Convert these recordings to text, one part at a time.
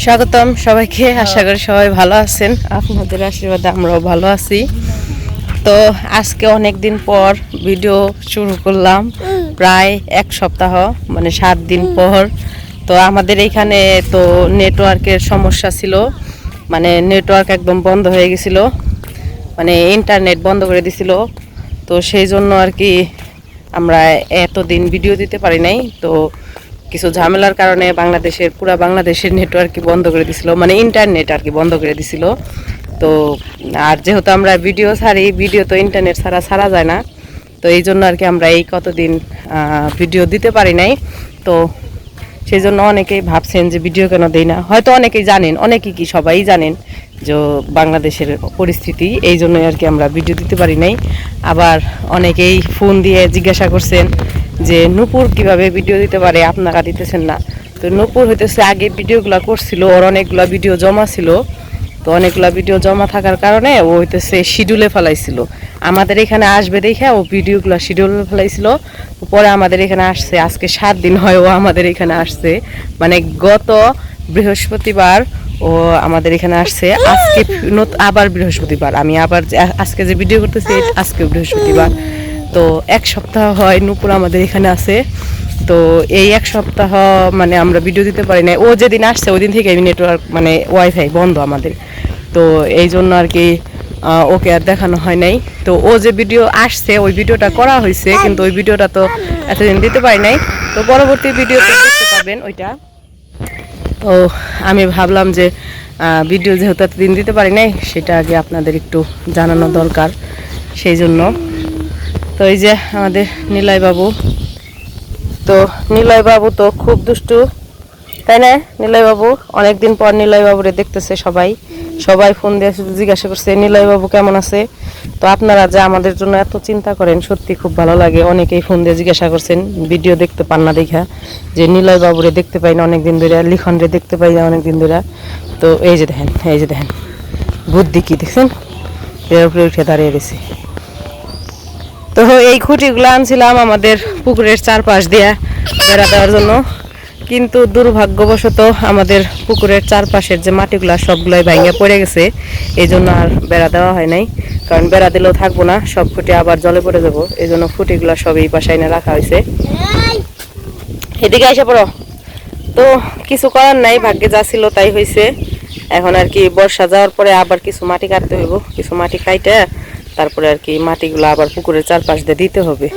স্বাগতম সবাইকে। আশা করি সবাই ভালো আছেন। আপনাদের আশীর্বাদে আমরাও ভালো আছি। তো আজকে অনেক দিন পর ভিডিও শুরু করলাম। প্রায় এক সপ্তাহ মানে সাত দিন পর। তো আমাদের এইখানে তো নেটওয়ার্কের সমস্যা ছিল। মানে নেটওয়ার্ক একদম বন্ধ হয়ে গেছিল। মানে ইন্টারনেট বন্ধ করে দিছিল। তো সেই জন্য আর কি আমরা এতদিন ভিডিও দিতে পারি নাই। তো কিছু ঝামেলার কারণে বাংলাদেশের, পুরা বাংলাদেশের নেটওয়ার্ক বন্ধ করে দিছিল মানে ইন্টারনেট আর কি বন্ধ করে দিছিল। তো, আর যেহেতু আমরা ভিডিও ছাড়ি ভিডিও তো ইন্টারনেট ছাড়া ছাড়া যায় না, তো এই জন্য আর কি আমরা এই কতদিন ভিডিও দিতে পারি নাই। তো সেই জন্য অনেকেই ভাবছেন যে ভিডিও কেন দেই না। হয়তো অনেকেই জানেন, অনেকেই কি সবাই জানেন যে বাংলাদেশের পরিস্থিতি, এই জন্যই আর কি আমরা ভিডিও দিতে পারি নাই। আবার অনেকেই ফোন দিয়ে জিজ্ঞাসা করছেন যে নূপুর কীভাবে ভিডিও দিতে পারে, আপনারা দিতেছেন না। তো নূপুর হইতেছে আগে ভিডিওগুলো করছিল, ওর অনেকগুলো ভিডিও জমা ছিল। তো অনেকগুলো ভিডিও জমা থাকার কারণে ও হইতেছে শিডিউলে ফেলাইছিল। আমাদের এখানে আসবে দেখে ও ভিডিওগুলো শিডিউলে ফেলাইছিল। পরে আমাদের এখানে আসছে, আজকে সাত দিন হয় ও আমাদের এখানে আসছে। মানে গত বৃহস্পতিবার ও আমাদের এখানে আসছে। আজকে আবার বৃহস্পতিবার। আমি আবার আজকে যে ভিডিও করতেছি, আজকে বৃহস্পতিবার। তো এক সপ্তাহ হয়, নূপুর আমাদের এখানে আছে। তো এই এক সপ্তাহ মানে আমরা ভিডিও দিতে পারি না ও যেদিন আসছে ওই দিন থেকে নেটওয়ার্ক মানে ওয়াইফাই বন্ধ আমাদের। তো এই জন্য আর কি ওকে আর দেখানো হয় নাই। তো ও যে ভিডিও আসছে, ওই ভিডিওটা করা হয়েছে, কিন্তু ওই ভিডিওটা তো এতদিন দিতে পারি নাই। তো পরবর্তী ভিডিওতে দেখতে পাবেন ওইটা। তো আমি ভাবলাম যে ভিডিও যেহেতু এতদিন দিতে পারি নাই, সেটা আগে আপনাদের একটু জানানো দরকার। সেই জন্য তো এই যে আমাদের নিলয় বাবু। তো নিলয় বাবু তো খুব দুষ্টু, তাই না? নিলয় বাবু, অনেকদিন পর নিলয় বাবুরে দেখতেছে সবাই। সবাই ফোন দিয়ে জিজ্ঞাসা করছে, নিলয় বাবু কেমন আছে? তো আপনারা যে আমাদের জন্য এত চিন্তা করেন, সত্যি খুব ভালো লাগে। অনেকেই ফোন দিয়ে জিজ্ঞাসা করছেন, ভিডিও দেখতে পান না দেখা। যে নিলয় বাবুরে দেখতে পাই না অনেকদিন ধরে লিখন রে দেখতে পাই না অনেকদিন ধরে। তো এই যে দেখেন, এই যে দেখেন, বুদ্ধি কি দেখছেন? এর উপরে উঠে দাঁড়িয়ে রয়েছে। তো এই খুঁটিগুলো আনছিলাম আমাদের পুকুরের চারপাশ দিয়ে বেড়া দেওয়ার জন্য। কিন্তু দুর্ভাগ্যবশত আমাদের পুকুরের চারপাশের যে মাটিগুলা সবগুলাই ভাঙিয়ে পড়ে গেছে, এই জন্য আর বেড়া দেওয়া হয় নাই। কারণ বেড়া দিলেও থাকব না, সব খুঁটি আবার জলে পড়ে যাব। এই জন্য খুঁটিগুলা সব এই পাশে এনে রাখা হয়েছে। এদিকে এসে পড়ো। তো কিছু করার নাই, ভাগ্যে যা ছিল তাই হয়েছে এখন আর কি বর্ষা যাওয়ার পরে আবার কিছু মাটি কাটতে হইব। কিছু মাটি কাইটে তারপরে আর কি মাটিগুলো আবার পুকুরের চারপাশ দিয়ে দিতে হবে।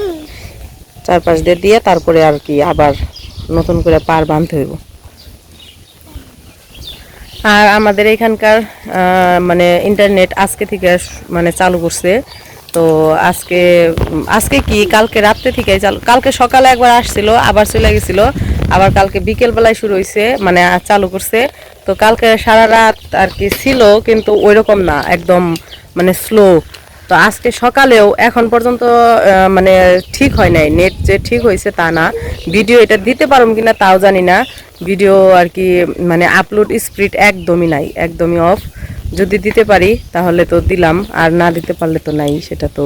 চারপাশ দিয়ে দিয়ে তারপরে আর কি আবার নতুন করে পার বাঁধতে হইব। আর আমাদের এখানকার মানে ইন্টারনেট আজকে থেকে মানে চালু করছে। তো আজকে আজকে কি কালকে রাত্রে থেকে চালু, কালকে সকালে একবার আসছিল, আবার চলে গেছিল। আবার কালকে বিকেল বেলায় শুরু হয়েছে মানে চালু করছে। তো কালকে সারা রাত আর কি ছিল, কিন্তু ওইরকম না, একদম মানে স্লো তো আজকে সকালেও এখন পর্যন্ত মানে ঠিক হয় নাই। নেট যে ঠিক হয়েছে তা না। ভিডিও এটা দিতে পারব কিনা তাও জানি না। ভিডিও আর কি মানে আপলোড স্পিড একদমই নাই, একদমই অফ যদি দিতে পারি তাহলে তো দিলাম, আর না দিতে পারলে তো নাই, সেটা তো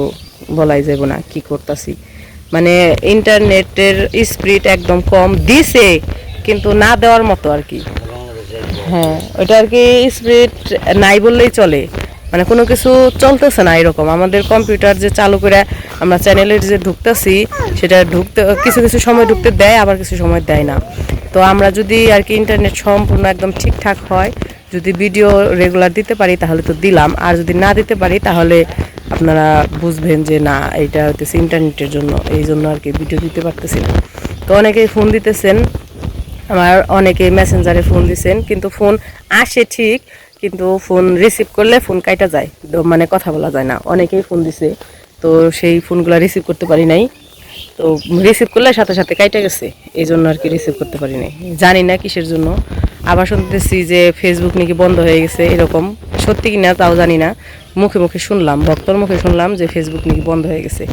বলাই যাব না, কি করতেছি। মানে ইন্টারনেটের স্পিড একদম কম, দিছে, কিন্তু না দেওয়ার মতো আর কি। হ্যাঁ ওটা আর কি স্পিড নাই বললেই চলে। মানে কোনো কিছু চলতেছে না এরকম। আমাদের কম্পিউটার যে চালু করে আমরা চ্যানেলের যে ঢুকতেছি, সেটা ঢুকতে, কিছু কিছু সময় ঢুকতে দেয়, আবার কিছু সময় দেয় না। তো আমরা যদি আর কি ইন্টারনেট সম্পূর্ণ একদম ঠিকঠাক হয়, যদি ভিডিও রেগুলার দিতে পারি, তাহলে তো দিলাম। আর যদি না দিতে পারি, তাহলে আপনারা বুঝবেন যে না এটা হচ্ছে ইন্টারনেটের জন্য। এই জন্য আর কি ভিডিও দিতে পারতেছি না। তো অনেকেই ফোন দিতেছেন। আমার অনেকে মেসেঞ্জারে ফোন দিছেন, কিন্তু ফোন আসে ঠিক কিন্তু ফোন রিসিভ করলে ফোন কাইটা যায়। মানে কথা বলা যায় না। অনেকেই ফোন দিছে। তো সেই ফোনগুলো রিসিভ করতে পারি নাই। তো রিসিভ করলে সাথে সাথে কাইটা গেছে। এই জন্য আর কি রিসিভ করতে পারি নাই। জানি না কিসের জন্য। আবার শুনতেছি যে ফেসবুক নাকি বন্ধ হয়ে গেছে এরকম। সত্যি কি না তাও জানি না। মুখে মুখে শুনলাম, ভক্তর মুখে শুনলাম যে ফেসবুক নাকি বন্ধ হয়ে গেছে।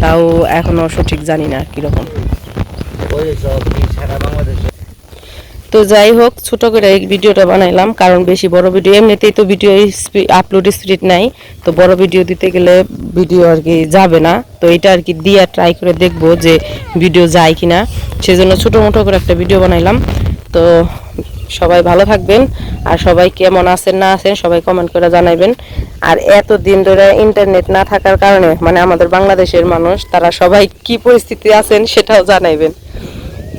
তাও এখনও সঠিক জানি না কীরকম ওই সব কি সারা বাংলাদেশে তো যাই হোক, ছোট করে এই ভিডিওটা বানাইলাম, কারণ বেশি বড় ভিডিও, এমনিতেই তো ভিডিও আপলোড স্পিড নাই, তো বড় ভিডিও দিতে গেলে ভিডিও আর কি যাবে না। তো এটা আর কি দিয়ে ট্রাই করে দেখব যে ভিডিও যায় কিনা। সেজন্য ছোট মোটো করে একটা ভিডিও বানাইলাম। তো সবাই ভালো থাকবেন, আর সবাই কেমন আছেন, না আছেন, সবাই কমেন্ট করে জানাবেন আর এত দিন ধরে ইন্টারনেট না থাকার কারণে মানে আমাদের বাংলাদেশের মানুষ, তারা সবাই কি পরিস্থিতি আছেন সেটাও জানাইবেন।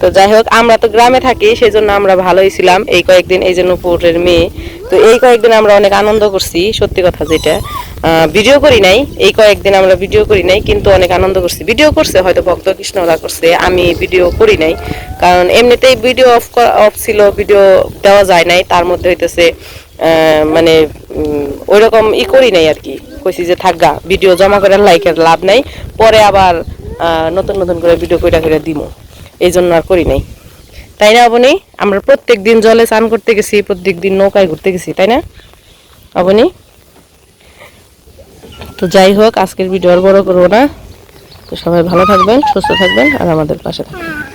তো যাই হোক, আমরা তো গ্রামে থাকি সেই জন্য আমরা ভালোই ছিলাম এই কয়েকদিন এই যে নুপুরের মেয়ে। তো এই কয়েকদিন আমরা অনেক আনন্দ করছি, সত্যি কথা যেটা। ভিডিও করি নাই, এই কয়েকদিন আমরা ভিডিও করি নাই, কিন্তু অনেক আনন্দ করছি। ভিডিও করছে, হয়তো ভক্ত কৃষ্ণরা করছে, আমি ভিডিও করি নাই। কারণ এমনিতেই ভিডিও অফ অফ ছিল ভিডিও দেওয়া যায় নাই, তার মধ্যে হইতেছে মানে ওই রকম ই করি নাই আর কি। কইছি যে থাকগা ভিডিও জমা করে লাইকের লাভ নাই, পরে আবার নতুন নতুন করে ভিডিও কইরা করে দিমু। এই জন্য আর করি নাই। তাই না, অবনি? আমরা প্রত্যেক দিন জলে চান করতে গেছি প্রত্যেক দিন নৌকায় ঘুরতে গেছি, তাই না? অবনি? তো যাই হোক, আজকের ভিডিও আর বড় করব না। তো সবাই ভালো থাকবেন, সুস্থ থাকবেন, আর আমাদের পাশে থাকবেন।